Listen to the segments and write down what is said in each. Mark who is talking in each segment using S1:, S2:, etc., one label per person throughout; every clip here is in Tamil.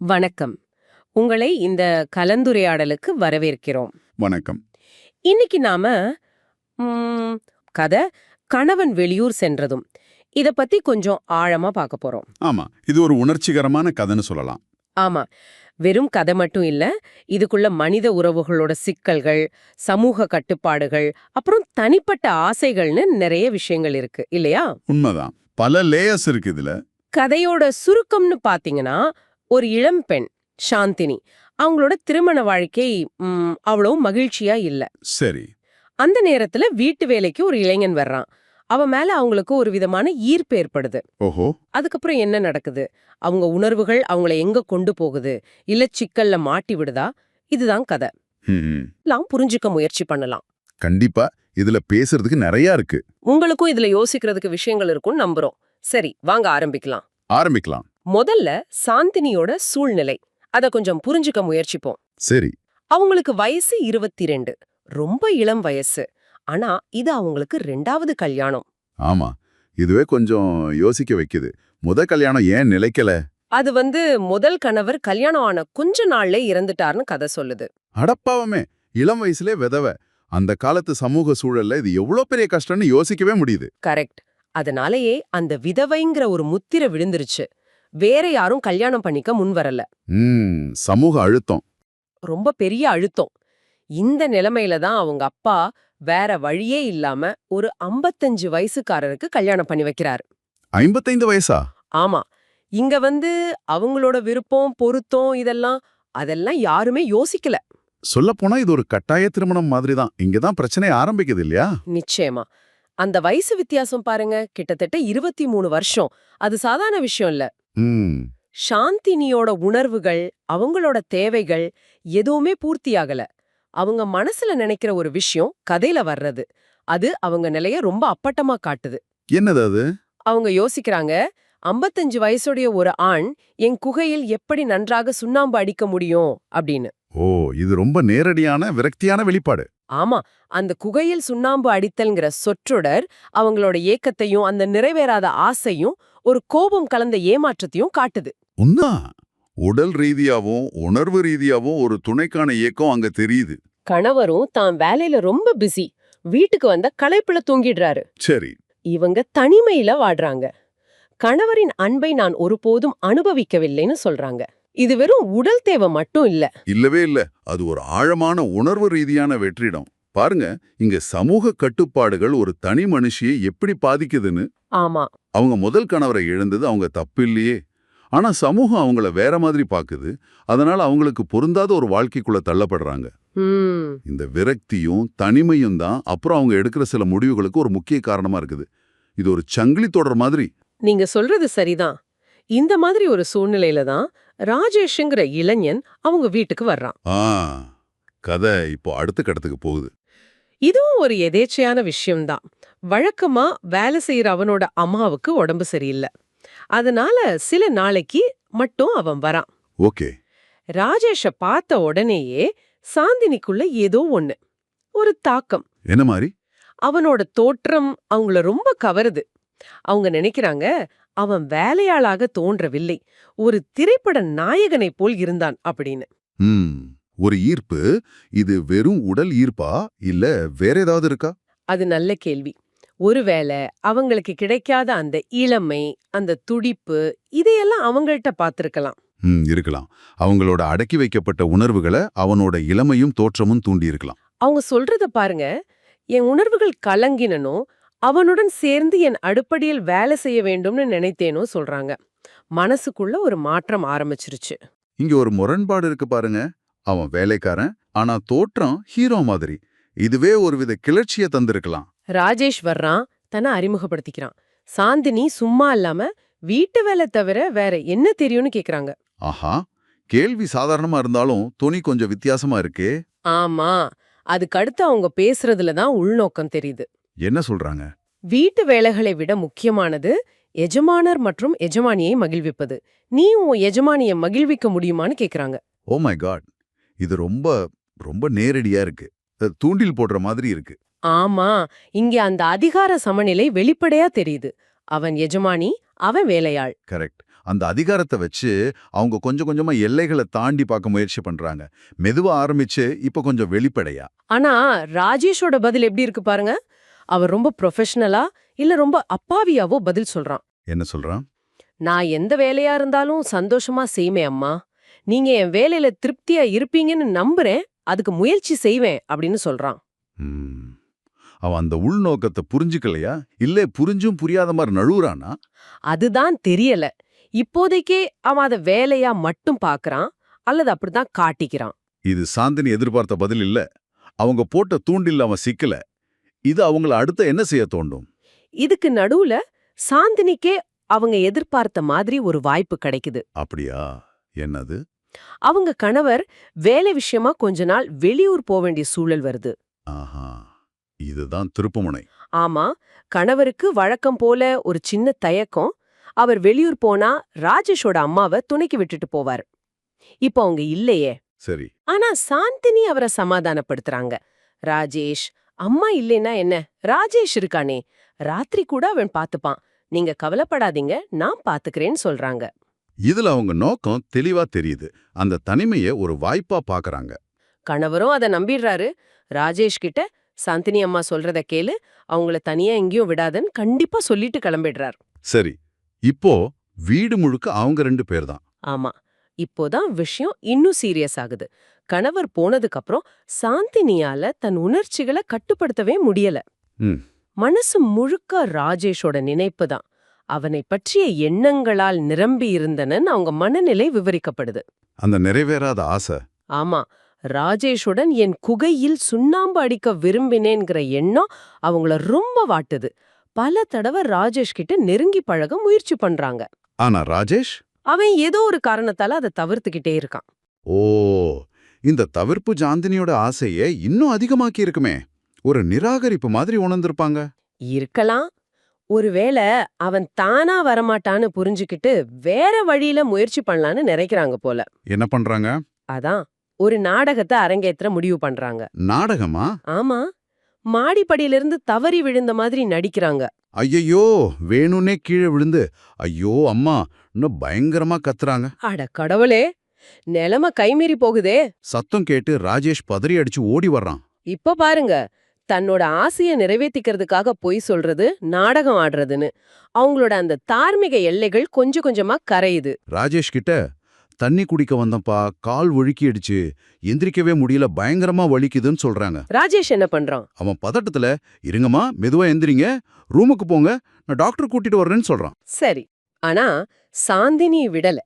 S1: வணக்கம். உங்களை இந்த கலந்துரையாடலுக்கு வரவேற்கிறோம்.
S2: வணக்கம்.
S1: இன்னைக்கு நாம கதை கணவன் வெளியூர் சென்றதும். இத பத்தி கொஞ்சம் ஆழமா பார்க்க போறோம்.
S2: ஆமா இது ஒரு உணர்ச்சிகரமான கதைன்னு சொல்லலாம்.
S1: ஆமா வெறும் கதை மட்டும் இல்ல இதுக்குள்ள மனித உறவுகளோட சிக்கல்கள் சமூக கட்டுப்பாடுகள் அப்புறம் தனிப்பட்ட ஆசைகள்னு நிறைய விஷயங்கள் இருக்கு இல்லையா?
S2: உண்மைதான். பல லேயர்ஸ் இருக்கு இதுல.
S1: கதையோட சுருக்கம்னு பாத்தீங்கன்னா ஒரு இளம் பெண் சாந்தினி. அவங்களோட திருமண வாழ்க்கை ம், அவ்வளவு மகிழ்ச்சியா இல்ல.
S2: சரி.
S1: அந்த நேரத்துல வீட்டு வேலைக்கு ஒரு இளைஞன் வர்றான். அவன் மேல அவங்களுக்கு ஒரு விதமான ஈர்ப்பு ஏற்படுது.
S2: ஓஹோ.
S1: அதுக்கப்புறம் என்ன நடக்குது? அவங்க உணர்வுகள் அவங்கள எங்க கொண்டு போகுது? இல்ல சிக்கல்ல மாட்டி விடுதா? இதுதான் கதை. எல்லாம் புரிஞ்சுக்க முயற்சி பண்ணலாம்.
S2: கண்டிப்பா. இதுல பேசுறதுக்கு நிறைய இருக்கு.
S1: உங்களுக்கும் இதுல யோசிக்கிறதுக்கு விஷயங்கள் இருக்கும்னு நம்புறோம். சரி வாங்க ஆரம்பிக்கலாம்.
S2: ஆரம்பிக்கலாம்.
S1: முதல்ல சாந்தினியோட சூழ்நிலை. அத கொஞ்சம் புரிஞ்சுக்க முயற்சிப்போம்.
S2: சரி.
S1: அவங்களுக்கு வயசு இருபத்தி ரெண்டு ரொம்ப இளம் வயசு. ஆனா இது அவங்களுக்கு ரெண்டாவது கல்யாணம்.
S2: ஆமா. இதுவே கொஞ்சம் யோசிக்க வைக்குது. முத கல்யாணம் ஏன் நிலைக்கல?
S1: அது வந்து முதல் கணவர் கல்யாணம் ஆன கொஞ்ச நாள்ல இறந்துட்டார்னு கதை சொல்லுது.
S2: அடப்பாவமே இளம் வயசுலே விதவ. அந்த காலத்து சமூக சூழல்ல இது எவ்வளவு பெரிய கஷ்டம்னு யோசிக்கவே முடியுது.
S1: கரெக்ட். அதனாலேயே அந்த விதவைங்கிற ஒரு முத்திரை விழுந்துருச்சு. வேற யாரும் கல்யாணம் பண்ணிக்க முன் வரல.
S2: ம் சமூக அழுத்தம்.
S1: ரொம்ப பெரிய அழுத்தம். இந்த நிலைமையில தான் அவங்க அப்பா வேற வழியே இல்லாம ஒரு 55 வயசுக்காரருக்கு கல்யாணம் பண்ணி வைக்கிறாரு.
S2: ஐம்பத்தைந்து வயசா?
S1: ஆமா. இங்க வந்து அவங்களோட விருப்பம் பொருத்தம் இதெல்லாம் அதெல்லாம் யாருமே யோசிக்கல.
S2: சொல்ல போனா இது ஒரு கட்டாய திருமணம் மாதிரி தான். இங்கதான் பிரச்சனை ஆரம்பிக்குது இல்லையா?
S1: நிச்சயமா. அந்த வயசு வித்தியாசம் பாருங்க. கிட்டத்தட்ட இருபத்தி மூணு வருஷம். அது சாதாரண விஷயம் இல்ல. சாந்தினியோட உணர்வுகள் அவங்களோட தேவைகள் எதுவுமே பூர்த்தியாகல. அவங்க மனசுல நினைக்கிற ஒரு விஷயம் கதையில வர்றது. அது அவங்க நிலைய ரொம்ப அப்பட்டமா காட்டுது.
S2: என்னது அது?
S1: அவங்க யோசிக்கிறாங்க 55 வயசுடைய ஒரு ஆண் என் குகையில் எப்படி நன்றாக சுண்ணாம்பு அடிக்க முடியும்? அப்படின்னு.
S2: ஓ இது ரொம்ப நேரடியான விரக்தியான வெளிப்பாடு.
S1: ஆமா அந்த குகையில் சுண்ணாம்பு அடித்தல்ங்கிற சொற்றொடர் அவங்களோட ஏக்கத்தையும் அந்த நிறைவேறாத ஆசையும் ஒரு கோபம் கலந்த ஏமாற்றத்தையும் காட்டுது.
S2: உன்னா உடல் ரீதியாவும் உணர்வு ரீதியாவும் ஒரு துணைக்கான இயக்கம் அங்க தெரியுது.
S1: கணவரும் தான் வேலையில ரொம்ப பிஸி. வீட்டுக்கு வந்த களைப்புல தூங்கிடுறாரு.
S2: சரி.
S1: இவங்க தனிமையில வாடுறாங்க. கணவரின் அன்பை நான் ஒருபோதும் அனுபவிக்கவில்லைன்னு சொல்றாங்க. இது வெறும் உடல் தேவை மட்டும் இல்ல.
S2: இல்லவே இல்ல. அது ஒரு ஆழமான உணர்வு ரீதியான வெற்றிடம். பாருங்க இங்க சமூக கட்டுப்பாடுகள் ஒரு தனி மனுஷியை எப்படி பாதிக்குதுன்னு.
S1: ஆமா.
S2: அவங்க முதல் கணவரை இழந்தது அவங்க தப்பு இல்லையே ஆனா சமூகம் அவங்கள வேற மாதிரி பாக்குது. அதனால அவங்களுக்கு பொருந்தாத ஒரு வாழ்க்கைக்குள்ள தள்ளப்படுறாங்க. இந்த விரக்தியும் தனிமையும் தான் அப்புறம் அவங்க எடுக்கிற சில முடிவுகளுக்கு ஒரு முக்கிய காரணமா இருக்குது. இது ஒரு சங்கிலி தொடர் மாதிரி.
S1: நீங்க சொல்றது சரிதான். இந்த மாதிரி ஒரு சூழ்நிலையில தான் ராஜேஷ்ங்கிற இளைஞன் அவங்க வீட்டுக்கு வர்றான்.
S2: ஆ கதை இப்போ அடுத்த கட்டத்துக்கு போகுது.
S1: இதுவும் ஒரு எதேச்சையான விஷயம்தான். வழக்கமா வேலை செய்யற அவனோட அம்மாவுக்கு உடம்பு சரியில்லை. அதனால சில நாளைக்கு மட்டும் அவன் வரான்.
S2: ஓகே.
S1: ராஜேஷ பார்த்த உடனேயே சாந்தினிக்குள்ள ஏதோ ஒண்ணு ஒரு தாக்கம்.
S2: என்ன மாதிரி
S1: அவனோட தோற்றம் அவங்கள ரொம்ப கவருது. அவங்க நினைக்கிறாங்க அவன் வேலையாளாக தோன்றவில்லை. ஒரு திரைப்பட நாயகனைப் போல் இருந்தான் அப்படின்னு.
S2: ஒரு ஈர்ப்பு. இது வெறும் உடல் ஈர்ப்பா? இல்ல வேற ஏதாவது இருக்கா?
S1: அது நல்ல கேள்வி. ஒருவேளை அவங்களுக்கு கிடைக்காத அந்த இளமை அந்த துடிப்பு இதையெல்லாம் அவங்கள்ட்ட பார்த்திருக்கலாம்.
S2: இருக்கலாம். அவங்களோட அடக்கி வைக்கப்பட்ட உணர்வுகளை அவனோட இளமையும் தோற்றமும் தூண்டி இருக்கலாம்
S1: அவங்க சொல்றத பாருங்க. என் உணர்வுகள் கலங்கினனோ அவனுடன் சேர்ந்து என் அடுப்படியில் வேலை செய்ய வேண்டும்னு நினைத்தேனோ சொல்றாங்க. மனசுக்குள்ள ஒரு மாற்றம் ஆரம்பிச்சிருச்சு.
S2: இங்க ஒரு முரண்பாடு இருக்கு பாருங்க. அவன் வேலைக்காரன் ஆனா தோற்றம் ஹீரோ மாதிரி. இதுவே ஒருவித கிளர்ச்சியை தந்திருக்கலாம்.
S1: ராஜேஷ் வர்றான் தன்னை அறிமுகப்படுத்திக்கிறான். சாந்தினி சும்மா இல்லாம வீட்டு வேலை தவிர வேற என்ன தெரியும்னு கேக்குறாங்க.
S2: ஆஹா கேள்வி சாதாரணமா இருந்தாலும் துணி கொஞ்சம் வித்தியாசமா இருக்கே.
S1: ஆமா அதுக்கடுத்து அவங்க பேசுறதுல தான் உள்நோக்கம் தெரியுது.
S2: என்ன சொல்றாங்க?
S1: வீட்டு வேலைகளை விட முக்கியமானது எஜமானர் மற்றும் எஜமானியை மகிழ்விப்பது. நீ உன் எஜமானிய மகிழ்விக்க முடியுமான்னு கேக்குறாங்க.
S2: Oh my God. இது ரொம்ப ரொம்ப நேரடியா இருக்கு. தூண்டில் போடுற மாதிரி இருக்கு.
S1: ஆமா. இங்க அந்த அதிகார சமநிலை வெளிப்படையா தெரியுது. அவன் எஜமானி அவன் வேலையாள்.
S2: கரெக்ட். அந்த அதிகாரத்தை வச்சு அவங்க கொஞ்சம் கொஞ்சமா எல்லைகளை தாண்டி பார்க்க முயற்சி பண்றாங்க. மெதுவா ஆரம்பிச்சு இப்ப கொஞ்சம் வெளிப்படையா.
S1: ஆனா ராஜேஷோட பதில் எப்படி இருக்கு பாருங்க. அவர் ரொம்ப ப்ரொஃபஷனலா இல்ல ரொம்ப அப்பாவியாவோ பதில் சொல்றான்.
S2: என்ன சொல்றான்?
S1: நான் எந்த வேலையா இருந்தாலும் சந்தோஷமா செய்வேன் அம்மா. நீங்க என் வேலையில திருப்தியா இருப்பீங்கன்னு நம்புறேன். அதுக்கு முயற்சி செய்வேன் அப்படின்னு சொல்றான்.
S2: அவன் அந்த உள்நோக்கத்தை புரிஞ்சுக்கலையா? இல்ல புரிஞ்சும் புரியாத மாதிரி நழுவுறானா?
S1: அதுதான் தெரியல. இப்போதைக்கே அவன் அத வேலையா மட்டும் பாக்குறான். அல்லது அப்படிதான் காட்டிக்கிறான்.
S2: இது சாந்தினி எதிர்பார்த்த பதில் இல்ல. அவங்க போட்ட தூண்டில் அவன் சிக்கல. இது அவங்கள அடுத்த என்ன செய்ய தோண்டும்?
S1: இதுக்கு நடுவுல சாந்தினிக்கே அவங்க எதிர்பார்த்த மாதிரி ஒரு வாய்ப்பு கிடைக்குது.
S2: அப்படியா? என்னது?
S1: அவங்க கணவர் வேலை விஷயமா கொஞ்ச நாள் வெளியூர் போக வேண்டிய சூழல் வருது.
S2: ஆஹா. இதுதான் திருப்புமுனை.
S1: ஆமா கணவருக்கு வழக்கம் போல ஒரு சின்ன தயக்கம். அவர் வெளியூர் போனா ராஜேஷோட அம்மாவை துணைக்கு விட்டுட்டு போவார். இப்போ அவங்க இல்லையே.
S2: சரி.
S1: ஆனா சாந்தினி அவரை சமாதானப்படுத்துறாங்க. ராஜேஷ் அம்மா இல்லைன்னா என்ன? ராஜேஷ் இருக்கானே. ராத்திரி கூட அவன் பாத்துப்பான் நீங்க கவலைப்படாதீங்க நான் பாத்துக்கிறேன்னு சொல்றாங்க.
S2: இதுல அவங்க நோக்கம் தெளிவா தெரியுது. அந்த தனிமைய ஒரு வாய்ப்பா பாக்குறாங்க.
S1: கணவரும் அதை நம்பிடுறாரு. ராஜேஷ் கிட்ட சாந்தினி அம்மா சொல்றத கேளு. அவங்கள தனியா எங்கேயும் விடாதன்னு கண்டிப்பா சொல்லிட்டு கிளம்பிடுறார்.
S2: சரி. இப்போ வீடு முழுக்க அவங்க ரெண்டு பேர் தான்.
S1: ஆமா. இப்போதான் விஷயம் இன்னும் சீரியஸ் ஆகுது. கணவர் போனதுக்கு அப்புறம் சாந்தினியால தன் உணர்ச்சிகளை கட்டுப்படுத்தவே முடியல. மனசு முழுக்க ராஜேஷோட நினைப்பு தான். அவனை பற்றிய எண்ணங்களால் நிரம்பி இருந்தனன்னு அவங்க மனநிலை விவரிக்கப்படுது.
S2: அந்த நிறைவேறாத ஆசை.
S1: ஆமா ராஜேஷுடன் என் குகையில் சுண்ணாம்பு அடிக்க விரும்பினேங்கிற எண்ணம் அவங்கள ரொம்ப வாட்டுது. பல தடவை ராஜேஷ் கிட்ட நெருங்கி பழக முயற்சி பண்றாங்க.
S2: ஆனா ராஜேஷ்?
S1: அவன் ஏதோ ஒரு காரணத்தால அதை தவிர்த்துக்கிட்டே இருக்கான்.
S2: ஓ இந்த தவிர்ப்பு ஜாந்தினியோட ஆசையை இன்னும் அதிகமாக்கி இருக்குமே ஒரு நிராகரிப்பு மாதிரி உணர்ந்திருப்பாங்க.
S1: இருக்கலாம். ஒருவேளை அவன் தானா வரமாட்டான்னு புரிஞ்சுக்கிட்டு வேற வழியில முயற்சி பண்ணலான்னு நினைக்கிறாங்க போல.
S2: என்ன பண்றாங்க?
S1: அதான் ஒரு நாடகத்தை அரங்கேற்ற முடிவு பண்றாங்க.
S2: நாடகமா?
S1: ஆமா. மாடிப்படியிலிருந்து தவறி விழுந்த மாதிரி நடிக்கிறாங்க.
S2: ஐயையோ வேணும்னே கீழே விழுந்து ஐயோ அம்மா இன்னும் பயங்கரமா கத்துறாங்க.
S1: அட கடவுளே! நிலைமை கைமீறி போகுதே.
S2: சத்தம் கேட்டு ராஜேஷ் பதறி அடிச்சு ஓடி வர்றான்.
S1: இப்ப பாருங்க தன்னோட ஆசைய நிறைவேத்திக்கிறதுக்காக பொய் சொல்றது நாடகம் ஆடுறதுன்னு. அவங்களோட அந்த தார்மீக எல்லைகள் கொஞ்சம் கொஞ்சமா கரையுது.
S2: ராஜேஷ் கிட்ட தண்ணி குடிக்க வந்தப்பா கால் ஒழுக்கிடுச்சு எந்திரிக்கவே முடியல பயங்கரமா வலிக்குதுன்னு சொல்றாங்க.
S1: ராஜேஷ் என்ன பண்றான்?
S2: அவன் பதட்டத்துல இருங்கம்மா மெதுவா எந்திரிங்க ரூமுக்கு போங்க நான் டாக்டர் கூட்டிட்டு வர்றேன்னு சொல்றான்.
S1: சரி ஆனா சாந்தினி விடல.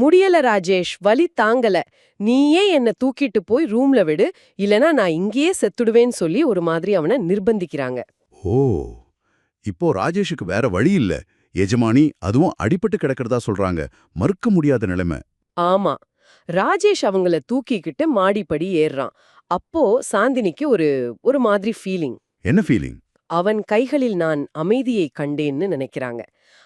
S1: முடியல ராஜேஷ். வலி தாங்கல. நீயே என்ன தூக்கிட்டு போய் ரூம்ல விடு. இல்லனா நான் இங்கேயே செத்துடுவேன்னு சொல்லி ஒரு மாதிரி அவனை நிர்பந்திக்கிறாங்க.
S2: ஓ இப்போ ராஜேஷுக்கு வேற வழி இல்ல. எஜமானி அதுவும் அடிபட்டு கிடக்கிறதா சொல்றாங்க. மறுக்க முடியாத நிலைமை.
S1: ஆமா. ராஜேஷ் அவங்கள தூக்கிக்கிட்டு மாடிப்படி ஏறுறான். அப்போ சாந்தினிக்கு ஒரு ஒரு மாதிரி ஃபீலிங்
S2: என்ன ஃபீலிங்
S1: அவன் கைகளில் நான் அமைதியை கண்டேன்னு நினைக்கிறாங்க.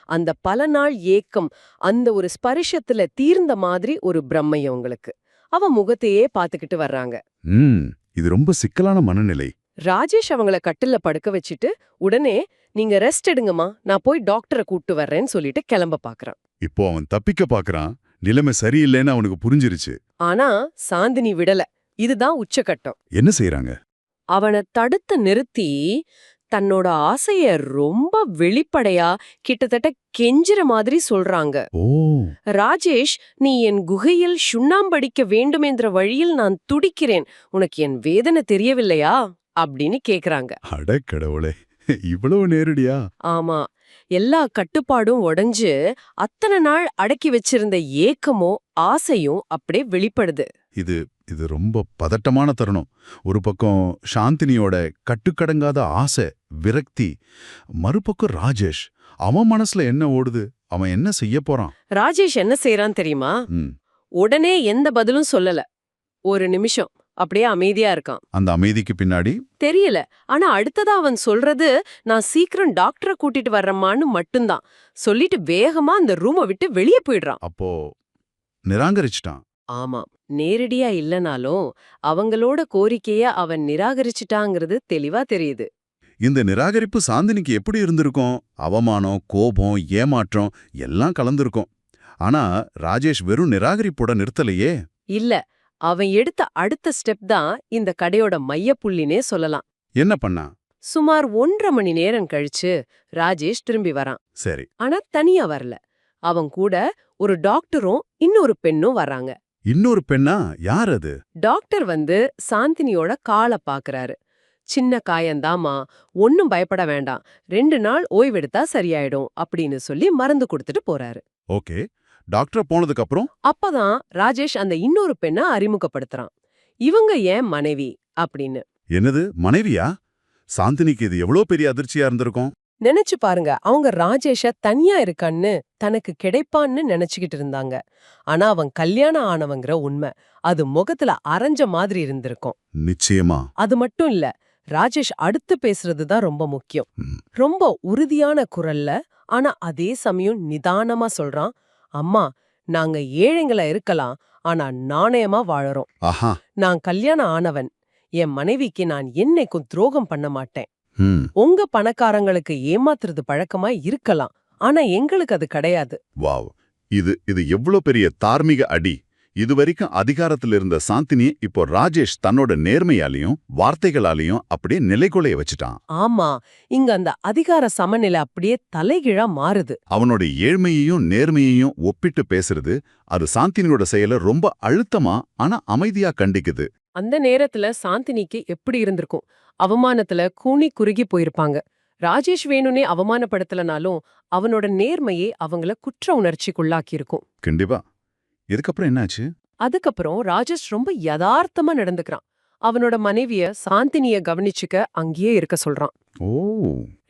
S1: அந்த பல நாள் ஏக்கம் அந்த ஒரு ஸ்பரிஷத்துல தீர்ந்த மாதிரி ஒரு பிரம்மை அவங்களுக்கு. அவ முகத்தையே பாத்துக்கிட்டு வர்றாங்க.
S2: ம் இது ரொம்ப சிக்கலான மனநிலை.
S1: ராஜேஷ் அவங்கள கட்டில்ல படுக்க வச்சுட்டு உடனே நீங்க ரெஸ்ட் எடுங்கம்மா நான் போய் டாக்டரை கூட்டு வர்றேன்னு சொல்லிட்டு கிளம்ப பாக்குறான்.
S2: இப்போ அவன் தப்பிக்க பாக்குறான் நிலைமை சரியில்லைன்னு அவனுக்கு புரிஞ்சிருச்சு.
S1: ஆனா சாந்தினி விடல. இதுதான் உச்சகட்டம்
S2: என்ன செய்யறாங்க
S1: அவனை தடுத்து நிறுத்தி தன்னோட ஆசைய ரொம்ப வெளிப்படையா கிட்டத்தட்ட கெஞ்சுற மாதிரி சொல்றாங்க. ராஜேஷ் நீ என் குகையில் சுண்ணாம்படிக்க வேண்டுமென்ற வழியில் நான் துடிக்கிறேன். உனக்கு என் வேதனை தெரியவில்லையா? அப்படின்னு கேக்குறாங்க.
S2: அட கடவுளே இவ்வளவு நேரடியா?
S1: ஆமா. எல்லா கட்டுப்பாடும் உடைஞ்சு அத்தனை நாள் அடக்கி வச்சிருந்த ஏக்கமோ ஆசையும் அப்படியே வெளிப்படுது.
S2: இது இது ரொம்ப பதட்டமான தருணம். ஒரு பக்கம் சாந்தினியோட கட்டுக்கடங்காத ஆசை விரக்தி மறுபக்கம் ராஜேஷ். அவன் மனசுல என்ன ஓடுது? அவன் என்ன செய்ய போறான்?
S1: ராஜேஷ் என்ன செய்யறான் தெரியுமா? உடனே எந்த பதிலும் சொல்லல. ஒரு நிமிஷம். அப்படியே அமைதியா இருக்கான்.
S2: அந்த அமைதிக்கு பின்னாடி?
S1: தெரியல. ஆனா அடுத்ததா அவன் சொல்றது நான் சீக்கிரம் டாக்டரை கூட்டிட்டு வர்றேம்மான்னு மட்டும்தான். சொல்லிட்டு வேகமா அந்த ரூமை விட்டு வெளியே போயிடுறான்.
S2: அப்போ நிராகரிச்சிட்டான்.
S1: ஆமாம் நேரடியா இல்லனாலும் அவங்களோட கோரிக்கைய அவன் நிராகரிச்சிட்டாங்கிறது தெளிவா தெரியுது.
S2: இந்த நிராகரிப்பு சாந்தினிக்கு எப்படி இருந்திருக்கும்? அவமானம் கோபம் ஏமாற்றம் எல்லாம் கலந்திருக்கும். ஆனா ராஜேஷ் வெறும் நிராகரிப்போட நிறுத்தலையே?
S1: இல்ல. அவன் எடுத்த அடுத்த ஸ்டெப் தான் இந்த கடையோட மையப்புள்ளினே சொல்லலாம்.
S2: என்ன பண்ணா?
S1: சுமார் ஒன்றரை மணி நேரம் கழிச்சு ராஜேஷ் திரும்பி வரான்.
S2: சரி.
S1: ஆனா தனியா வரல. அவன் கூட ஒரு டாக்டரும் இன்னொரு பெண்ணும் வர்றாங்க
S2: இன்னொரு பெண்ணா யார் அது?
S1: டாக்டர் வந்து சாந்தினியோட காலை பாக்குறாரு சின்ன காயந்தாமா ஒன்னும் பயப்பட வேண்டாம். ரெண்டு நாள் ஓய்வெடுத்தா சரியாயிடும் அப்படின்னு சொல்லி மருந்து கொடுத்துட்டு போறாரு.
S2: ஓகே. டாக்டர் போனதுக்கு அப்புறம்?
S1: அப்பதான் ராஜேஷ் அந்த இன்னொரு பெண்ண அறிமுகப்படுத்துறான். இவங்க ஏன் மனைவி அப்படின்னு.
S2: என்னது மனைவியா? சாந்தினிக்கு இது எவ்வளவு பெரிய அதிர்ச்சியா இருந்திருக்கும்?
S1: நினைச்சு பாருங்க அவங்க ராஜேஷ தனியா இருக்கான்னு தனக்கு கிடைப்பான்னு நினைச்சுக்கிட்டு இருந்தாங்க. ஆனா அவன் கல்யாணம் ஆனவங்கிற உண்மை அது முகத்துல அரைஞ்ச மாதிரி இருந்திருக்கும்.
S2: நிச்சயமா.
S1: அது மட்டும் இல்ல ராஜேஷ் அடுத்து பேசுறது தான் ரொம்ப முக்கியம். ரொம்ப உறுதியான குரல்ல ஆனா அதே சமயம் நிதானமா சொல்றான் அம்மா நாங்க ஏழைங்களா இருக்கலாம் ஆனா நாணயமா வாழறோம். நான் கல்யாணம் ஆனவன். என் மனைவிக்கு நான் என்னைக்கும் துரோகம் பண்ண மாட்டேன். உங்க பணக்காரங்களுக்கு ஏமாத்துறது பழக்கமா இருக்கலாம். ஆனா எங்களுக்கு அது கிடையாது.
S2: வாவ். இது இது எவ்வளவு பெரிய தார்மீக அடி. இதுவரைக்கும் அதிகாரத்தில் இருந்த சாந்தினி இப்போ ராஜேஷ் தன்னோட நேர்மையாலையும் வார்த்தைகளாலையும் அப்படியே நிலைகுலைய வச்சுட்டான்.
S1: ஆமா. இங்க அந்த அதிகார சமநிலை அப்படியே தலைகீழா மாறுது.
S2: அவனோட ஏழ்மையையும் நேர்மையையும் ஒப்பிட்டு பேசுறது அது சாந்தினியோட செயலை ரொம்ப அழுத்தமா ஆனா அமைதியா கண்டிக்குது.
S1: அந்த நேரத்துல சாந்தினிக்கு எப்படி இருந்திருக்கும்? அவமானத்துல கூனி குறுகி போயிருப்பாங்க. ராஜேஷ் வேணுனே அவமானப்படுத்தலனாலும் அவனோட நேர்மையே அவங்கள குற்ற உணர்ச்சிக்குள்ளாக்கி இருக்கும்
S2: கண்டிப்பா. இதுக்கப்புறம் என்னாச்சு?
S1: அதுக்கப்புறம் ராஜேஷ் ரொம்ப யதார்த்தமா நடந்துக்கிறான். அவனோட மனைவிய சாந்தினிய கவனிச்சுக்க அங்கேயே இருக்க சொல்றான்.
S2: ஓ.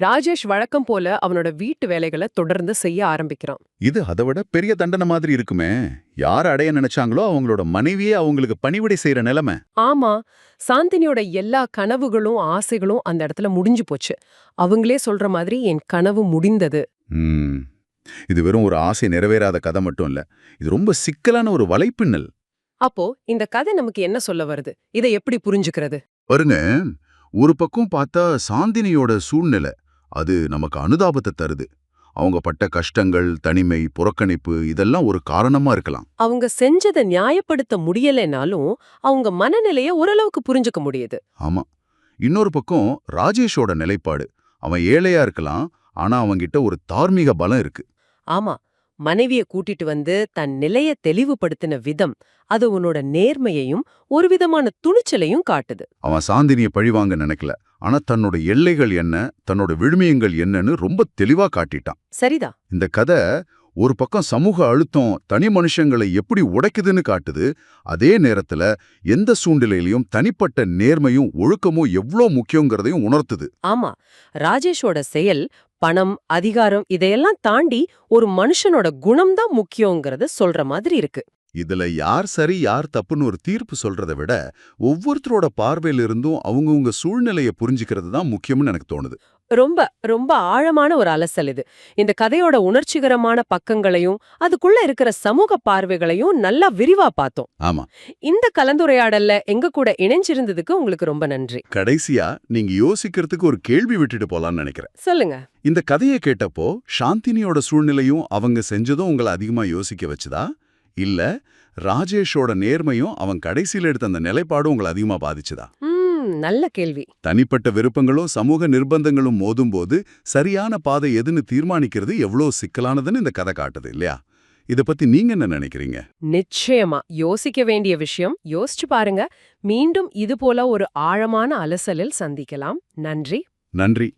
S1: ராஜேஷ் வழக்கம் போல அவனோட வீட்டு வேலைகளை தொடர்ந்து செய்ய ஆரம்பிக்கிறான்.
S2: இது அதை விட பெரிய தண்டனை மாதிரி இருக்குமே. யார் அடைய நினைச்சாங்களோ அவங்களோட மனைவியே அவங்களுக்கு பணிவிடை செய்யற நிலைமை.
S1: ஆமா சாந்தினியோட எல்லா கனவுகளும் ஆசைகளும் அந்த இடத்துல முடிஞ்சு போச்சு. அவங்களே சொல்ற மாதிரி என் கனவு முடிந்தது.
S2: இது வெறும் ஒரு ஆசை நிறைவேறாத கதை மட்டும் இல்ல. இது ரொம்ப சிக்கலான ஒரு வலைப்பின்னல்.
S1: அப்போ இந்த கதை நமக்கு என்ன சொல்ல வருது? இதை எப்படி புரிஞ்சுக்கிறது?
S2: பாருங்க ஒரு பக்கம் பார்த்தா சாந்தினியோட சூழ்நிலை அது நமக்கு அனுதாபத்தை தருது. அவங்க பட்ட கஷ்டங்கள் தனிமை புறக்கணிப்பு இதெல்லாம் ஒரு காரணமா இருக்கலாம்.
S1: அவங்க செஞ்சதை நியாயப்படுத்த முடியலைனாலும் அவங்க மனநிலைய ஓரளவுக்கு புரிஞ்சுக்க முடியுது.
S2: ஆமா. இன்னொரு பக்கம் ராஜேஷோட நிலைப்பாடு. அவன் ஏழையா இருக்கலாம் ஆனா அவன்கிட்ட ஒரு தார்மீக பலம் இருக்கு.
S1: ஆமா. மனைவிய கூட்டிட்டு வந்து தன் நிலைய தெளிவுபடுத்தின விதம் அது உன்னோட நேர்மையையும் ஒரு விதமான துணிச்சலையும் காட்டுது.
S2: அவன் சாந்தினியை பழிவாங்க நினைக்கல. ஆனா தன்னோட எல்லைகள் என்ன தன்னோட விழுமியங்கள் என்னன்னு ரொம்ப தெளிவா காட்டிட்டான்.
S1: சரிதா.
S2: இந்த கதை ஒரு பக்கம் சமூக அழுத்தம் தனி மனுஷங்களை எப்படி உடைக்குதுன்னு காட்டுது அதே நேரத்துல எந்த சூழ்நிலையிலையும் தனிப்பட்ட நேர்மையும் ஒழுக்கமும் எவ்ளோ முக்கியங்கிறதையும் உணர்த்துது.
S1: ஆமா ராஜேஷோட செயல் பணம் அதிகாரம் இதையெல்லாம் தாண்டி ஒரு மனுஷனோட குணம்தான் முக்கியங்கிறத சொல்ற மாதிரி இருக்கு.
S2: இதுல யார் சரி யார் தப்புன்னு ஒரு தீர்ப்பு சொல்றதை விட ஒவ்வொருத்தரோட பார்வையில இருந்தும் சூழ்நிலையை புரிஞ்சுக்கிறது தான் முக்கியம்னு எனக்கு தோணுது.
S1: ரொம்ப ரொம்ப ஆழமான ஒரு அலசல் இது. இந்த கதையோட உணர்ச்சிகரமான பக்கங்களையும் அதுக்குள்ள இருக்கிற சமூக பார்வைகளையும் நல்லா விரிவா பார்த்தோம்.
S2: ஆமா.
S1: இந்த கலந்துரையாடல்ல எங்க கூட இணைஞ்சிருந்ததுக்கு உங்களுக்கு ரொம்ப நன்றி.
S2: கடைசியா நீங்க யோசிக்கிறதுக்கு ஒரு கேள்வி விட்டுட்டு போலாம்னு நினைக்கிறேன்.
S1: சொல்லுங்க.
S2: இந்த கதையை கேட்டப்போ சாந்தினியோட சூழ்நிலையும் அவங்க செஞ்சதும் உங்களை அதிகமா யோசிக்க வச்சுதா? இல்ல ராஜேஷோட நேர்மையும் அவன் கடைசியில எடுத்த அந்த நிலைப்பாடும் உங்களை அதிகமா பாதிச்சுதா?
S1: நல்ல கேள்வி.
S2: தனிப்பட்ட விருப்பங்களும் சமூக நிர்பந்தங்களும் மோதும்போது சரியான பாதை எதுன்னு தீர்மானிக்கிறது எவ்வளோ சிக்கலானதுன்னு இந்த கதை காட்டுது இல்லையா? இத பத்தி நீங்க என்ன நினைக்கிறீங்க?
S1: நிச்சயமா. யோசிக்க வேண்டிய விஷயம் யோசிச்சு பாருங்க. மீண்டும் இது போல ஒரு ஆழமான அலசலில் சந்திக்கலாம். நன்றி.
S2: நன்றி.